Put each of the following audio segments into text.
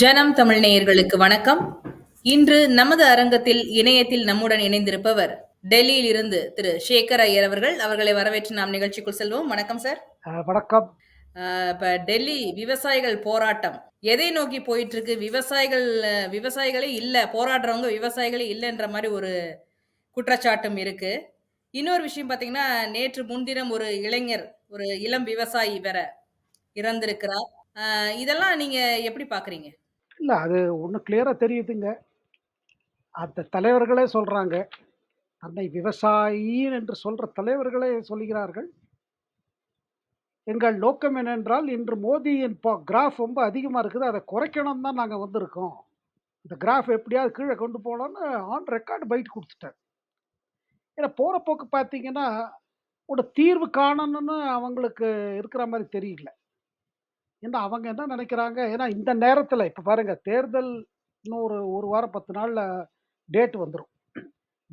ஜனம் தமிழ் நேயர்களுக்கு வணக்கம். இன்று நமது அரங்கத்தில் இணையத்தில் நம்முடன் இணைந்திருப்பவர் டெல்லியில் இருந்து திரு சேகர் ஐயர் அவர்கள். அவர்களை வரவேற்று நாம் நிகழ்ச்சிக்குள் செல்வோம். வணக்கம் சார். வணக்கம். இப்ப டெல்லி விவசாயிகள் போராட்டம். எதை நோக்கி போயிட்டு இருக்கு விவசாயிகள் விவசாயிகளே இல்ல போராடுறவங்க விவசாயிகளே இல்லைன்ற மாதிரி ஒரு குற்றச்சாட்டும் இருக்கு. இன்னொரு விஷயம் பாத்தீங்கன்னா நேற்று முன்தினம் ஒரு இளைஞர் ஒரு இளம் விவசாயி வேற இறந்திருக்கிறார். இதெல்லாம் நீங்க எப்படி பாக்குறீங்க? இல்லை அது ஒன்று கிளியராக தெரியுதுங்க. அந்த தலைவர்களே சொல்கிறாங்க தன்னை விவசாயி என்று சொல்கிற தலைவர்களே சொல்கிறார்கள். எங்கள் நோக்கம் என்னென்றால் இன்று மோதியின் கிராஃப் ரொம்ப அதிகமாக இருக்குது. அதை குறைக்கணும் தான் நாங்கள் வந்திருக்கோம். இந்த கிராஃப் எப்படியாவது கீழே கொண்டு போகலான்னு ஆன் ரெக்கார்டு பைட் கொடுத்துட்டேன். ஏன்னா போகிற போக்கு பார்த்தீங்கன்னா ஒரு தீர்வு காணணும்னு அவங்களுக்கு இருக்கிற மாதிரி தெரியல. ஏன்னா அவங்க என்ன நினைக்கிறாங்க? ஏன்னா இந்த நேரத்தில் இப்போ பாருங்கள் தேர்தல் இன்னும் ஒரு ஒரு வாரம் பத்து நாளில் டேட் வந்துடும்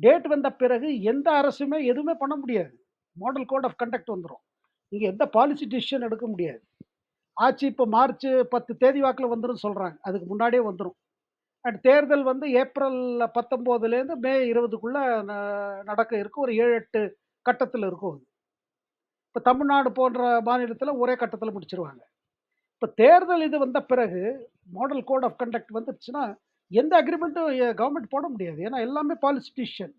டேட் வந்த பிறகு எந்த அரசுமே எதுவுமே பண்ண முடியாது. மாடல் கோட் ஆஃப் கண்டக்ட் வந்துடும் இங்கே எந்த பாலிசி டிசிஷன் எடுக்க முடியாது. ஆட்சி இப்போ மார்ச் பத்து தேதி வாக்கில் வந்துடும் சொல்கிறாங்க அதுக்கு முன்னாடியே வந்துடும் அண்ட் தேர்தல் வந்து ஏப்ரல் பத்தொம்போதுலேருந்து மே இருபதுக்குள்ளே நடக்க இருக்கும். ஒரு ஏழு எட்டு கட்டத்தில் இருக்கும் அது. இப்போ தமிழ்நாடு போன்ற மாநிலத்தில் ஒரே கட்டத்தில் முடிச்சிருவாங்க. இப்போ தேர்தல் இது வந்த பிறகு மாடல் கோட் ஆஃப் கண்டக்ட் வந்துருச்சுன்னா எந்த அக்ரிமெண்ட்டும் கவர்மெண்ட் போட முடியாது. ஏன்னா எல்லாமே பாலிசிட்டிஷியன்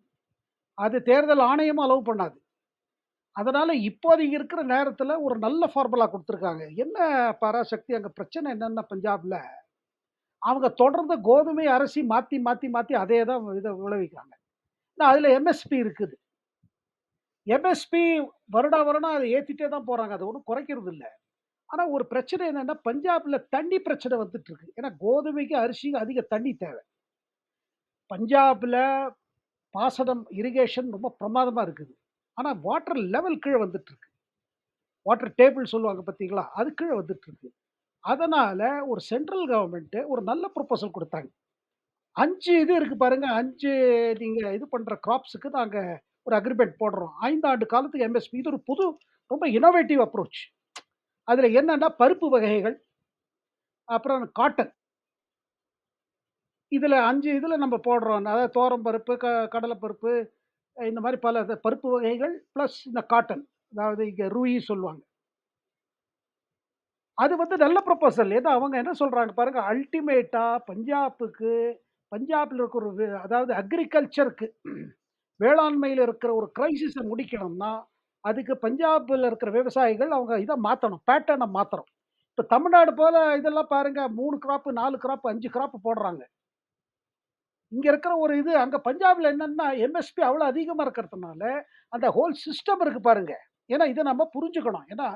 அது தேர்தல் ஆணையமும் அலோவ் பண்ணாது. அதனால் இப்போதைக்கு இருக்கிற நேரத்தில் ஒரு நல்ல ஃபார்முலா கொடுத்துருக்காங்க. என்ன பராசக்தி? அங்கே பிரச்சனை என்னென்ன பஞ்சாபில் அவங்க தொடர்ந்து கோதுமை அரிசி மாற்றி மாற்றி மாற்றி அதே தான் இதை விளைவிக்கிறாங்க. அதில் எம்எஸ்பி இருக்குது. எம்எஸ்பி வருடா வருடம் அதை ஏற்றிட்டே தான் போகிறாங்க அது ஒன்றும் குறைக்கிறது இல்லை ஆனால் ஒரு பிரச்சனை என்னென்னா பஞ்சாபில் தண்ணி பிரச்சனை வந்துட்டு இருக்கு ஏன்னா கோதுமைக்கு அரிசிக்கு அதிக தண்ணி தேவை. பஞ்சாபில் பாசனம் இரிகேஷன் ரொம்ப பிரமாதமாக இருக்குது. ஆனால் வாட்டர் லெவல் கீழே வந்துட்டு இருக்கு வாட்டர் டேபிள் சொல்லுவாங்க பார்த்தீங்களா அது கீழே வந்துட்டு இருக்கு அதனால் ஒரு சென்ட்ரல் கவர்மெண்ட்டு ஒரு நல்ல ப்ரொப்போசல் கொடுத்தாங்க. அஞ்சு இது இருக்கு பாருங்க. அஞ்சு நீங்கள் இது பண்ணுற கிராப்ஸுக்கு நாங்கள் ஒரு அக்ரிமெண்ட் போடுறோம். ஐந்து ஆண்டு காலத்துக்கு எம்எஸ்பி இது ஒரு புது ரொம்ப இனோவேட்டிவ் அப்ரோச் அதில் என்னன்னா பருப்பு வகைகள் அப்புறம் காட்டன். இதில் அஞ்சு இதில் நம்ம போடுறோம். அதாவது தோரம் பருப்பு க கடலைப்பருப்பு இந்த மாதிரி பல பருப்பு வகைகள் ப்ளஸ் இந்த காட்டன். அதாவது இங்கே ரூயி சொல்லுவாங்க. அது வந்து நல்ல ப்ரொப்போசல் ஏதோ அவங்க என்ன சொல்கிறாங்க பாருங்கள் அல்டிமேட்டாக பஞ்சாபுக்கு பஞ்சாபில் இருக்கிற அதாவது அக்ரிகல்ச்சருக்கு வேளாண்மையில் இருக்கிற ஒரு கிரைசிஸை முடிக்கணும்னா அதுக்கு பஞ்சாபில் இருக்கிற விவசாயிகள் அவங்க இதை மாற்றணும் பேட்டர்னை மாற்றணும் இப்போ தமிழ்நாடு போல் இதெல்லாம் பாருங்கள் மூணு கிராப்பு நாலு கிராப்பு அஞ்சு கிராப்பு போடுறாங்க. இங்கே இருக்கிற ஒரு இது அங்கே பஞ்சாபில் என்னென்னா எம்எஸ்பி அவ்வளோ அதிகமாக இருக்கிறதுனால அந்த ஹோல் சிஸ்டம் இருக்குது பாருங்கள் ஏன்னா இதை நம்ம புரிஞ்சுக்கணும். ஏன்னா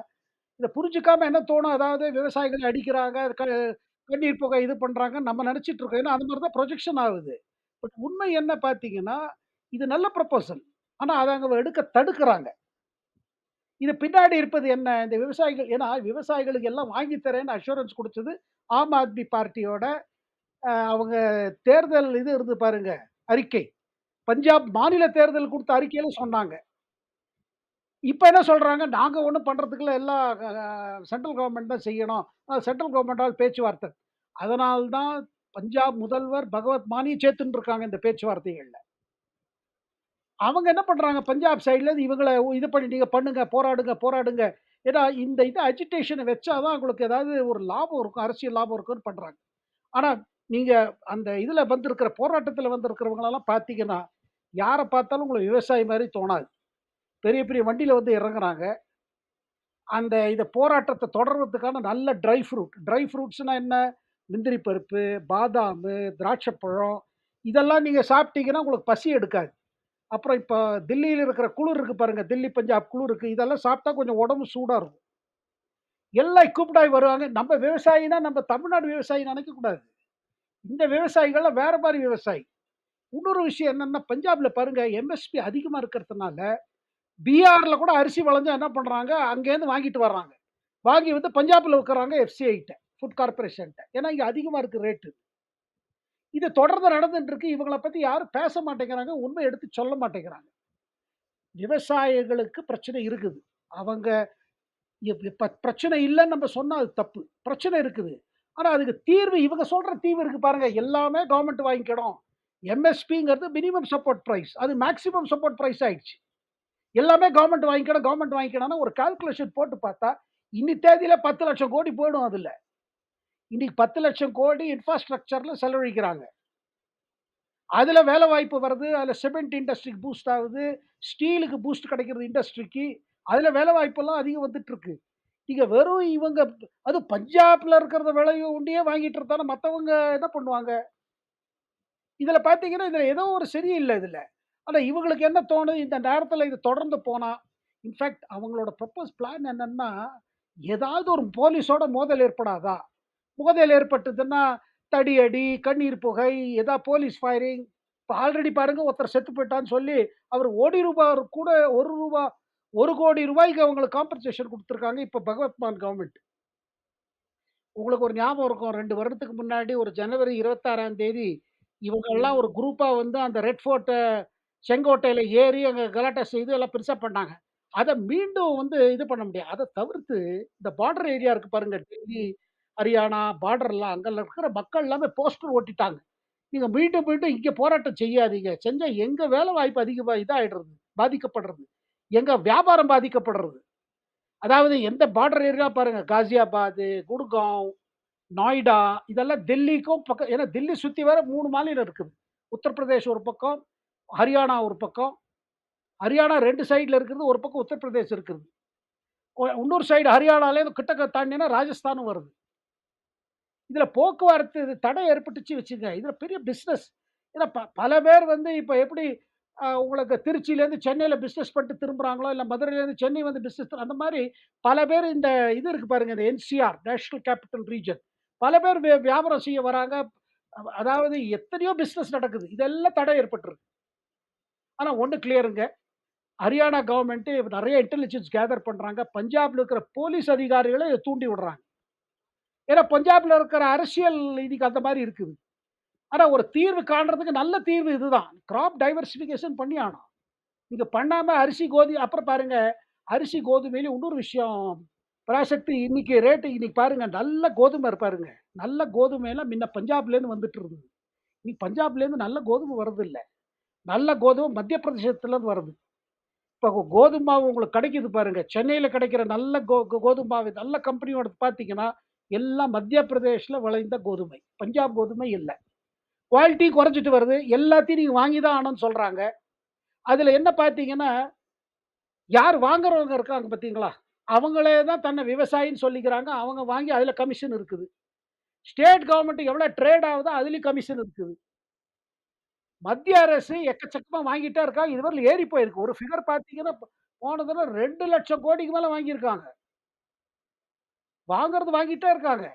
இதை புரிஞ்சுக்காம என்ன தோணும்? அதாவது விவசாயிகள் அடிக்கிறாங்க க- கண்ணீர் புகை இது பண்ணுறாங்கன்னு நம்ம நினச்சிட்டு இருக்கோம். ஏன்னா அந்த மாதிரி தான் ப்ரொஜெக்ஷன் ஆகுது. பட் உண்மை என்ன பார்த்தீங்கன்னா இது நல்ல ப்ரப்போசல் ஆனால் அதை அங்கே எடுக்க தடுக்கிறாங்க. இது பின்னாடி இருப்பது என்ன? இந்த விவசாயிகள் ஏன்னா விவசாயிகளுக்கு எல்லாம் வாங்கி தரேன்னு அஷூரன்ஸ் கொடுத்தது ஆம் ஆத்மி பார்ட்டியோட அவங்க தேர்தல் இது இருந்து பாருங்க அறிக்கை. பஞ்சாப் மாநில தேர்தல் கொடுத்த அறிக்கையில சொன்னாங்க. இப்போ என்ன சொல்கிறாங்க நாங்கள் ஒன்றும் பண்ணுறதுக்குள்ள எல்லா சென்ட்ரல் கவர்மெண்ட் தான் செய்யணும். சென்ட்ரல் கவர்மெண்டால் பேச்சுவார்த்தை. அதனால்தான் பஞ்சாப் முதல்வர் பகவத் மானியை சேர்த்துன்னு இருக்காங்க இந்த பேச்சுவார்த்தைகளில். அவங்க என்ன பண்ணுறாங்க பஞ்சாப் சைடில் இருந்து இவங்களை இது பண்ணி நீங்கள் பண்ணுங்க போராடுங்க போராடுங்க. ஏன்னா இந்த இது அஜிடேஷனை வச்சா தான் உங்களுக்கு ஏதாவது ஒரு லாபம் இருக்கும் அரசியல் லாபம் இருக்கும்னு பண்ணுறாங்க ஆனால் நீங்கள் அந்த இதில் வந்திருக்கிற போராட்டத்தில் வந்திருக்கிறவங்களெல்லாம் பார்த்தீங்கன்னா யாரை பார்த்தாலும் உங்களுக்கு விவசாயி மாதிரி தோணாது. பெரிய பெரிய வண்டியில் வந்து இறங்குறாங்க. அந்த இதை போராட்டத்தை தொடர்றதுக்கான நல்ல ட்ரை ஃப்ரூட் ட்ரை ஃப்ரூட்ஸ்னால் என்ன? முந்திரி பருப்பு பாதாம் திராட்சைப்பழம் இதெல்லாம் நீங்கள் சாப்பிட்டீங்கன்னா உங்களுக்கு பசி எடுக்காது. அப்புறம் இப்போ தில்லியில் இருக்கிற குளிர் இருக்குது பாருங்கள் தில்லி பஞ்சாப் குளிர் இருக்குது இதெல்லாம் சாப்பிட்டா கொஞ்சம் உடம்பு சூடாக இருக்கும். எல்லாம் கூப்பிடாய் வருவாங்க. நம்ம விவசாயினா நம்ம தமிழ்நாடு விவசாயி நினைக்கக்கூடாது இந்த விவசாயிகள்லாம் வேறு மாதிரி விவசாயி. இன்னொரு விஷயம் என்னென்னா பஞ்சாபில் பாருங்கள் எம்எஸ்பி அதிகமாக இருக்கிறதுனால பீகாரில் கூட அரிசி விளைஞ்சா என்ன பண்ணுறாங்க அங்கேருந்து வாங்கிட்டு வர்றாங்க. வாங்கி வந்து பஞ்சாபில் விற்கிறாங்க எஃப்சிஐகிட்ட ஃபுட் கார்பரேஷன்கிட்ட ஏன்னா இங்கே அதிகமாக இருக்கு ரேட்டு இது தொடர்ந்து நடந்துட்டு இருக்கு இவங்களை பத்தி யாரும் பேச மாட்டேங்கிறாங்க உண்மை எடுத்து சொல்ல மாட்டேங்கிறாங்க விவசாயிகளுக்கு பிரச்சனை இருக்குது அவங்க இப்ப பிரச்சனை இல்லைன்னு நம்ம சொன்னா அது தப்பு பிரச்சனை இருக்குது ஆனா அதுக்கு தீர்வு இவங்க சொல்ற தீர்வு இருக்கு பாருங்க. எல்லாமே கவர்மெண்ட் வாங்கிக்கணும். எம்எஸ்பிங்கிறது மினிமம் சப்போர்ட் ப்ரைஸ் அது மேக்ஸிமம் சப்போர்ட் ப்ரைஸ் ஆயிடுச்சு. எல்லாமே கவர்மெண்ட் வாங்கிக்கணும், கவர்மெண்ட் வாங்கிக்கணும்னு ஒரு கால்குலேஷன் போட்டு பார்த்தா, இன்னி தேதியில 10,00,000 கோடி போயிடும் அதுல. இன்னைக்கு 10,00,000 கோடி இன்ஃப்ராஸ்ட்ரக்சரில் செலவழிக்கிறாங்க. அதில் வேலை வாய்ப்பு வருது. அதில் சிமெண்ட் இண்டஸ்ட்ரிக்கு பூஸ்ட் ஆகுது. ஸ்டீலுக்கு பூஸ்ட் கிடைக்கிறது இண்டஸ்ட்ரிக்கு. அதில் வேலை வாய்ப்பெல்லாம் அதிகம் வந்துட்டுருக்கு நீங்கள் வெறும் இவங்க அதுவும் பஞ்சாபில் இருக்கிறத விலைய உண்டியே வாங்கிட்டு இருந்தாலும் மற்றவங்க என்ன பண்ணுவாங்க? இதில் பார்த்தீங்கன்னா, இதில் ஏதோ ஒரு சரியில்லை இதில் ஆனால் இவங்களுக்கு என்ன தோணுது, இந்த நேரத்தில் இது தொடர்ந்து போனால் இன்ஃபேக்ட் அவங்களோட ப்ரப்போஸ் பிளான் என்னென்னா ஏதாவது ஒரு போலீஸோட மோதல் ஏற்படாதா? புகதையில் ஏற்பட்டதுன்னா, தடியடி, கண்ணீர் புகை, ஏதா போலீஸ் ஃபயரிங். இப்போ ஆல்ரெடி பாருங்க ஒருத்தர் செத்து போயிட்டான்னு சொல்லி, அவர் ஓடி ரூபா கூட ஒரு ரூபா ஒரு கோடி ரூபாய்க்கு அவங்களுக்கு காம்பன்சேஷன் கொடுத்துருக்காங்க இப்போ பகவத் மான் உங்களுக்கு ஒரு ஞாபகம் இருக்கும். ரெண்டு வருடத்துக்கு முன்னாடி ஒரு ஜனவரி 26ஆம் தேதி, இவங்கெல்லாம் ஒரு குரூப்பாக வந்து அந்த ரெட் ஃபோர்ட்டை செங்கோட்டையில் ஏறி அங்கே கலாட்டா செய்து எல்லாம் பெருசாக பண்ணாங்க. அதை மீண்டும் வந்து இது பண்ண முடியாது. அதை தவிர்த்து இந்த பார்டர் ஏரியா இருக்குது பாருங்க. டெல்லி, ஹரியானா பார்டர்லாம் அங்க இருக்கிற மக்கள் எல்லாமே போஸ்டர் ஓட்டிட்டாங்க நீங்கள் மீண்டும் மீண்டும் இங்கே போராட்டம் செய்யாதீங்க. செஞ்சால் எங்கள் வேலை வாய்ப்பு அதிகமாக இதாயிடுறது. பாதிக்கப்படுறது. எங்கள் வியாபாரம் பாதிக்கப்படுறது. அதாவது எந்த பார்டர் ஏரியா பாருங்கள் காசியாபாது, குடுகாவ் நொய்டா இதெல்லாம் டெல்லிக்கும் பக்கம் ஏன்னா டெல்லி சுற்றி வேற மூணு மாநிலம் இருக்குது. உத்தரப்பிரதேஷ் ஒரு பக்கம், ஹரியானா ஒரு பக்கம். ஹரியானா ரெண்டு சைடில் இருக்கிறது ஒரு பக்கம் உத்தரப்பிரதேஷ் இருக்குது. இன்னொரு சைடு ஹரியானாலேருந்து கிட்டக்க தாண்டினா ராஜஸ்தானும் வருது. இதில் போக்குவரத்து இது தடை ஏற்பட்டுச்சு வச்சுங்க இதில் பெரிய பிஸ்னஸ் ஏன்னா ப பல பேர் வந்து இப்போ எப்படி உங்களுக்கு திருச்சியிலேருந்து சென்னையில் பிஸ்னஸ் பண்ணிட்டு திரும்புகிறாங்களோ இல்லை மதுரையிலேருந்து சென்னை வந்து பிஸ்னஸ் அந்த மாதிரி பல பேர் இந்த இது இருக்குது பாருங்க. இந்த என்சிஆர் நேஷ்னல் கேப்பிட்டல் ரீஜன். பல பேர் வி வியாபாரம் செய்ய வராங்க. அதாவது எத்தனையோ பிஸ்னஸ் நடக்குது. இதெல்லாம் தடை ஏற்பட்டுருக்கு. ஆனால் ஒன்று கிளியருங்க. ஹரியானா கவர்மெண்ட்டு நிறைய இன்டெலிஜென்ஸ் கேதர் பண்ணுறாங்க பஞ்சாபில் இருக்கிற போலீஸ் அதிகாரிகளை தூண்டி விடுறாங்க. ஏன்னா பஞ்சாபில் இருக்கிற அரசியல் இன்னைக்கு அந்த மாதிரி இருக்குது. ஆனால் ஒரு தீர்வு காண்றதுக்கு நல்ல தீர்வு இதுதான். கிராப் டைவர்சிஃபிகேஷன் பண்ணி ஆனால் நீங்கள் பண்ணாமல் அரிசி, கோதி அப்புறம் பாருங்கள் அரிசி, கோதுமையிலே இன்னொரு விஷயம் பராசக்தி இன்னைக்கு ரேட்டு இன்னைக்கு பாருங்கள் நல்ல கோதுமை இருப்பாருங்க நல்ல கோதுமையெல்லாம் முன்ன பஞ்சாப்லேருந்து வந்துட்டு இருந்தது. இன்னைக்கு பஞ்சாப்லேருந்து நல்ல கோதுமை வர்றதில்லை நல்ல கோதுமை மத்திய பிரதேசத்துலேருந்து வருது. இப்போ கோதுமாவு உங்களுக்கு கிடைக்குது பாருங்கள் சென்னையில் கிடைக்கிற நல்ல கோ கோதும நல்ல கம்பெனியோட பார்த்தீங்கன்னா, எல்லாம் மத்திய பிரதேஷில் விளைந்த கோதுமை. பஞ்சாப் கோதுமை இல்லை குவாலிட்டி குறைஞ்சிட்டு வருது. எல்லாத்தையும் நீங்கள் வாங்கி தான் ஆகணும்னு சொல்கிறாங்க அதில் என்ன பார்த்தீங்கன்னா, யார் வாங்குறவங்க இருக்காங்க பார்த்தீங்களா? அவங்களே தான் தன்னை விவசாயின்னு சொல்லிக்கிறாங்க. அவங்க வாங்கி அதில் கமிஷன் இருக்குது. ஸ்டேட் கவர்மெண்ட் எவ்வளோ ட்ரேட் ஆகுதோ அதுலேயும் கமிஷன் இருக்குது. மத்திய அரசு எக்கச்சக்கமாக வாங்கிட்டா இருக்காங்க. இதுவரையிலும் ஏறி போயிருக்கு. ஒரு ஃபிகர் பார்த்தீங்கன்னா, போன தடவ 2,00,000 கோடிக்கு மேலே வாங்கியிருக்காங்க. வாங்குறது வாங்கிட்டே இருக்காங்க.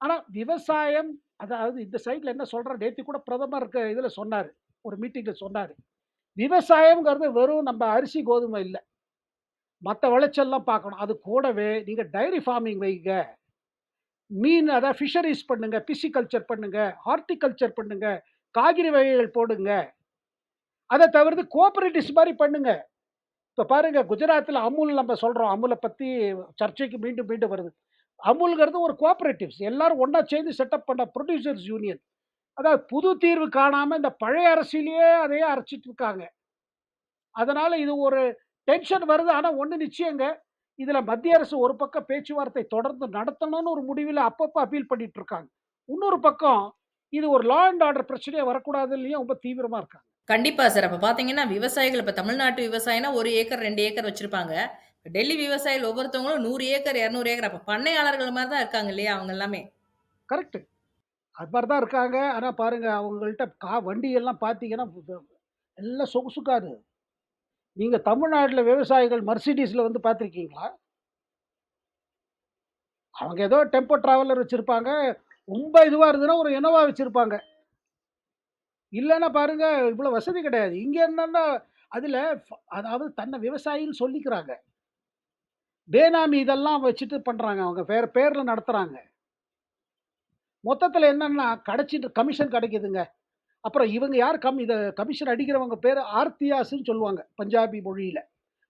ஆனால் விவசாயம் அதாவது இந்த சைட்ல என்ன சொல்கிற நேற்று கூட பிரதமர் இருக்க இதில் சொன்னார் ஒரு மீட்டிங்கில் சொன்னார் விவசாயம்ங்கிறது வெறும் நம்ம அரிசி, கோதுமை இல்லை மற்ற விளைச்சல்லாம் பார்க்கணும். அது கூடவே நீங்கள் டைரி ஃபார்மிங் வைங்க. மீன் அதாவது ஃபிஷரீஸ் பண்ணுங்க. பிசிகல்ச்சர் பண்ணுங்க. ஹார்ட்டிகல்ச்சர் பண்ணுங்க. காய்கறி வகைகள் போடுங்க. அதை தவிர்த்து கோஆபரேட்டிவ்ஸ் மாதிரி பண்ணுங்க. இப்போ பாருங்க குஜராத்தில் அமுல் நம்ம சொல்கிறோம் அமுலை பற்றி சர்ச்சைக்கு மீண்டும் மீண்டும் வருது. அமுல்ங்கிறது ஒரு கோஆப்ரேட்டிவ்ஸ் எல்லாரும் ஒன்றா சேர்ந்து செட்டப் பண்ண ப்ரொடியூசர்ஸ் யூனியன். அதாவது புது தீர்வு காணாமல் இந்த பழைய அரசியலையே அதையே அரைச்சிட்டு இருக்காங்க. அதனால் இது ஒரு டென்ஷன் வருது. ஆனால் ஒன்று நிச்சயங்க. இதில் மத்திய அரசு ஒரு பக்கம் பேச்சுவார்த்தை தொடர்ந்து நடத்தணும்னு ஒரு முடிவில் அப்பப்போ அப்பீல் பண்ணிட்டு இருக்காங்க. இன்னொரு பக்கம் இது ஒரு லா அண்ட் ஆர்டர் வரக்கூடாது வரக்கூடாதுலயும் ரொம்ப தீவிரமாக இருக்காங்க. கண்டிப்பாக சார். அப்போ பார்த்தீங்கன்னா, விவசாயிகள் இப்போ தமிழ்நாட்டு விவசாயினா ஒரு ஏக்கர், ரெண்டு ஏக்கர் வச்சுருப்பாங்க டெல்லி விவசாயிகள் ஒவ்வொருத்தவங்களும் நூறு ஏக்கர், 200 ஏக்கர் அப்போ பண்ணையாளர்கள் மாதிரி தான் இருக்காங்க இல்லையா? அவங்க எல்லாமே. கரெக்ட். அது மாதிரி தான் இருக்காங்க. ஆனால் பாருங்கள் அவங்கள்ட்ட கா வண்டியெல்லாம் பார்த்தீங்கன்னா, எல்லாம் சொகுசு நீங்கள் தமிழ்நாட்டில் விவசாயிகள் மர்சிடிஸில் வந்து பார்த்துருக்கீங்களா? அவங்க ஏதோ டெம்போ ட்ராவலர் வச்சுருப்பாங்க ரொம்ப இதுவாக இருந்ததுன்னா ஒரு இனோவா வச்சுருப்பாங்க இல்லைன்னா பாருங்க இவ்வளோ வசதி கிடையாது. இங்கே என்னன்னா அதில் அதாவது தன்னை விவசாயின்னு சொல்லிக்கிறாங்க. பேனாமி இதெல்லாம் வச்சுட்டு பண்ணுறாங்க அவங்க பேர் பேரில் நடத்துகிறாங்க மொத்தத்தில் என்னென்னா கிடச்சிட்டு கமிஷன் கிடைக்குதுங்க. அப்புறம் இவங்க யார் கம் இதை கமிஷன் அடிக்கிறவங்க பேர் ஆர்த்தியாஸ்ன்னு சொல்லுவாங்க. பஞ்சாபி மொழியில்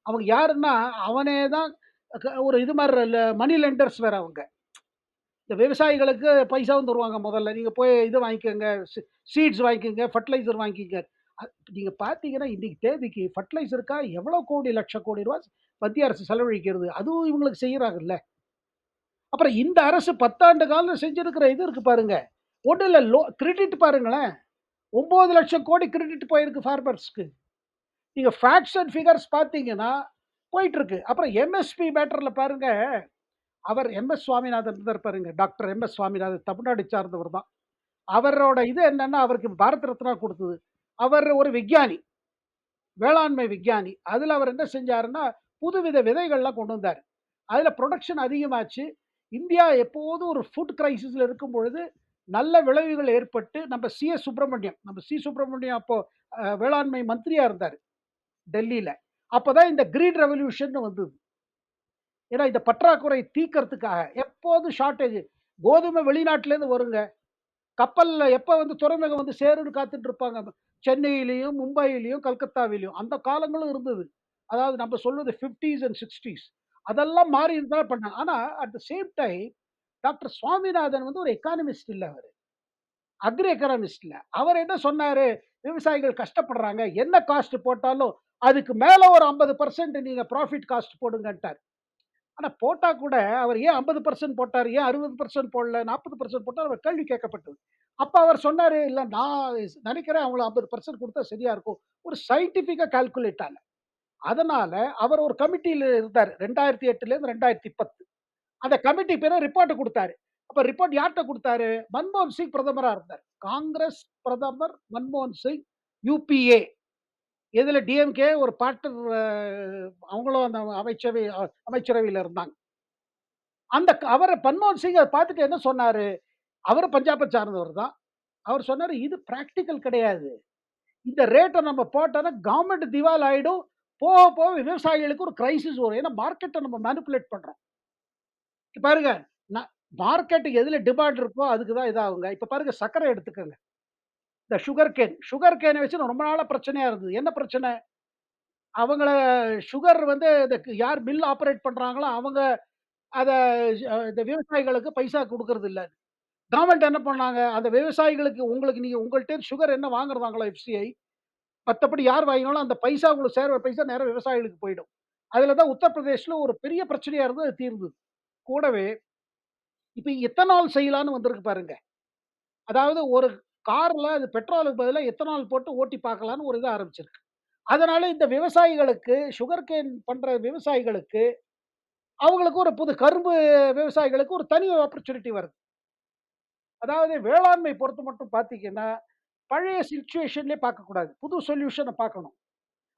அவங்க யாருன்னா அவனே தான் க ஒரு இது மாதிரி மணி லெண்டர்ஸ் வேறு அவங்க. இந்த விவசாயிகளுக்கு பைசாவும் தருவாங்க முதல்ல. நீங்கள் போய் இது வாங்கிக்கோங்க, சீ சீட்ஸ் வாங்கிக்கோங்க, ஃபெர்டிலைசர் வாங்கிக்கங்க. நீங்கள் பார்த்தீங்கன்னா, இன்றைக்கி தேதிக்கு ஃபெர்டிலைசருக்கா எவ்வளோ கோடி லட்ச கோடி ரூபா மத்திய அரசு செலவழிக்கிறது. அதுவும் இவங்களுக்கு செய்கிறாங்கல்ல அப்புறம் இந்த அரசு பத்தாண்டு காலம் செஞ்சுருக்கிற இது இருக்குது பாருங்கள் ஒன்றும் இல்லை லோ கிரெடிட் பாருங்களேன். 9,00,000 கோடி கிரெடிட் போயிருக்கு ஃபார்மர்ஸ்க்கு. நீங்கள் ஃபேக்ட்ஸ் அண்ட் ஃபிகர்ஸ் பார்த்தீங்கன்னா, போயிட்டுருக்கு. அப்புறம் எம்எஸ்பி மேட்டரில் பாருங்கள் அவர் எம்.எஸ். சுவாமிநாதன் இருந்தார் பாருங்க. Doctor MS. சுவாமிநாதன் தமிழ்நாடு சார்ந்தவர் தான். அவரோட இது என்னன்னா, அவருக்கு பாரத் ரத்னா கொடுத்தது அவர் ஒரு விஞ்ஞானி. வேளாண்மை விஞ்ஞானி. அதில் அவர் என்ன செஞ்சாருன்னா, புதுவித விதைகள்லாம் கொண்டு வந்தார் அதில் ப்ரொடக்ஷன் அதிகமாச்சு. இந்தியா எப்போதும் ஒரு ஃபுட் கிரைசிஸில் இருக்கும் பொழுது, நல்ல விளைவுகள் ஏற்பட்டு நம்ம சி.எஸ். சுப்பிரமணியம் நம்ம சி. சுப்பிரமணியம் அப்போது வேளாண்மை மந்திரியாக இருந்தார் டெல்லியில் அப்போ தான் இந்த கிரீன் ரெவல்யூஷன்னு வந்தது. ஏன்னா, இந்த பற்றாக்குறை தீக்கிறதுக்காக எப்போதும் ஷார்டேஜ். கோதுமை வெளிநாட்டிலேருந்து வருங்க. கப்பலில் எப்போ வந்து துறைமுகம் வந்து சேருன்னு காத்துட்டு இருப்பாங்க. சென்னையிலையும் மும்பையிலையும் கல்கத்தாவிலையும் அந்த காலங்களும் இருந்தது. அதாவது நம்ம சொல்வது 50ஸ் அண்ட் 60ஸ். அதெல்லாம் மாறி இருந்தா பண்ணாங்க. ஆனால் at the same time doctor Swaminathan வந்து ஒரு எக்கானமிஸ்ட் இல்லை அவர் அக்ரி எக்கானமிஸ்ட் இல்லை அவர் என்ன சொன்னார் விவசாயிகள் கஷ்டப்படுறாங்க. என்ன காஸ்ட் போட்டாலும், அதுக்கு மேலே ஒரு ஐம்பது பர்சன்ட் நீங்கள் ப்ராஃபிட் காஸ்ட் போடுங்கன்ட்டார். ஆனால் போட்டால் கூட அவர் ஏன் ஐம்பது பர்சன்ட் போட்டார் ஏன் 60% போடல? நாற்பது பர்சன்ட் போட்டால் அவர் கேள்வி கேட்கப்பட்டது. அப்போ அவர் சொன்னார் இல்லை நான் நினைக்கிறேன் அவங்கள ஐம்பது பர்சன்ட் கொடுத்தா சரியாக இருக்கும்." ஒரு சயின்டிஃபிக்காக கால்குலேட் ஆகல அதனால் அவர் ஒரு கமிட்டியில் இருந்தார் ரெண்டாயிரத்தி எட்டுலேருந்து ரெண்டாயிரத்தி பத்து அந்த கமிட்டி பேரை ரிப்போர்ட்டை கொடுத்தாரு அப்போ ரிப்போர்ட் யார்கிட்ட கொடுத்தாரு மன்மோகன் சிங் பிரதமராக இருந்தார். காங்கிரஸ் பிரதமர் மன்மோகன் சிங் யூபிஏ இதில் டிஎம்கே ஒரு பார்ட்னர் அவங்களும் அந்த அமைச்சரவை அமைச்சரவையில் இருந்தாங்க. அந்த அவரை மன்மோகன் சிங் அதை பார்த்துட்டு என்ன சொன்னார் அவரும் பஞ்சாபை சார்ந்தவர் தான். அவர் சொன்னார் "இது ப்ராக்டிக்கல் கிடையாது. இந்த ரேட்டை நம்ம போட்டோன்னா கவர்மெண்ட் திவால் ஆகிடும் போக போக விவசாயிகளுக்கு ஒரு கிரைசிஸ் வரும்." ஏன்னா மார்க்கெட்டை நம்ம மேனிப்புலேட் பண்ணுறோம் பாருங்க, நான் மார்க்கெட்டுக்கு எதில் டிமாண்ட் இருக்கோ அதுக்கு தான் இதாகுங்க. இப்போ பாருங்க சர்க்கரை எடுத்துக்கோங்க இந்த சுகர் கேன் சுகர் கேனை வச்சு ரொம்ப நாளா பிரச்சனையா இருந்தது. என்ன பிரச்சனை? அவங்கள சுகர் வந்து இந்த யார் மில் ஆப்ரேட் பண்றாங்களோ, அவங்க அதை இந்த விவசாயிகளுக்கு பைசா கொடுக்கறது இல்லை கவர்மெண்ட் என்ன பண்ணாங்க, அந்த விவசாயிகளுக்கு உங்களுக்கு நீங்க உங்கள்கிட்ட சுகர் என்ன வாங்குறதாங்களோ எஃப்சிஐ, மற்றபடி யார் வாங்கினாலும் அந்த பைசா உங்களுக்கு சேர்ற பைசா நேரம் விவசாயிகளுக்கு போயிடும். அதில் தான் உத்தரப்பிரதேஷ்ல ஒரு பெரிய பிரச்சனையாக இருந்தது. அது தீர்ந்தது. கூடவே இப்போ எத்தனால் செய்யலான்னு வந்திருக்கு பாருங்க. அதாவது ஒரு காரில் அது பெட்ரோலுக்கு பதிலாக எத்தனால் போட்டு ஓட்டி பார்க்கலான்னு ஒரு இதாக ஆரம்பிச்சிருக்கு. அதனால் இந்த விவசாயிகளுக்கு சுகர் கேன் பண்ணுற விவசாயிகளுக்கு, அவங்களுக்கு ஒரு புது கரும்பு விவசாயிகளுக்கு ஒரு தனி ஆப்பர்ச்சுனிட்டி வருது. அதாவது வேளாண்மை பொறுத்து மட்டும் பார்த்தீங்கன்னா, பழைய சுச்சுவேஷன்லேயே பார்க்கக்கூடாது. புது சொல்யூஷனை பார்க்கணும்.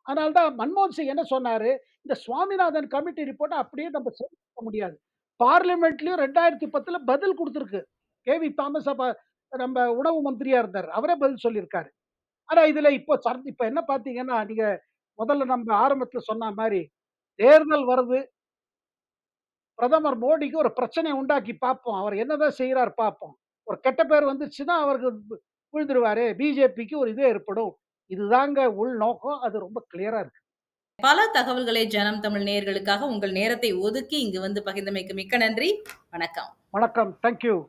அதனால தான் மன்மோகன் சிங் என்ன சொன்னாரு, இந்த சுவாமிநாதன் கமிட்டி ரிப்போர்ட்டை அப்படியே நம்ம செயல்படுத்த முடியாது. பார்லிமெண்ட்லேயும் ரெண்டாயிரத்தி பத்தில் பதில் கொடுத்துருக்கு கே.வி. தாமஸ் அப்ப நம்ம உணவு மந்திரியா இருந்தாரு. அவரே பதில் சொல்லியிருக்காரு. ஆனா இதுல இப்போ சர் இப்ப என்ன பார்த்தீங்கன்னா, நீங்க முதல்ல நம்ம ஆரம்பத்துல சொன்ன மாரி, தேர்தல் வருது. பிரதமர் மோடிக்கு ஒரு பிரச்சனைய உண்டாக்கி பார்ப்போம். அவர் என்னதான் செய்றார் பார்ப்போம். ஒரு கெட்ட பேர் வந்துச்சுன்னா அவருக்கு விழுந்துருவாரு. பிஜேபிக்கு ஒரு இது ஏற்படும். இதுதாங்க உள்நோக்கம். அது ரொம்ப கிளியரா இருக்கு. பல தகவல்களை ஜனம் தமிழ் நேயர்களுக்காக உங்கள் நேரத்தை ஒதுக்கி இங்கு வந்து பகிர்ந்தமைக்கு மிக்க நன்றி. வணக்கம். வணக்கம். Thank you.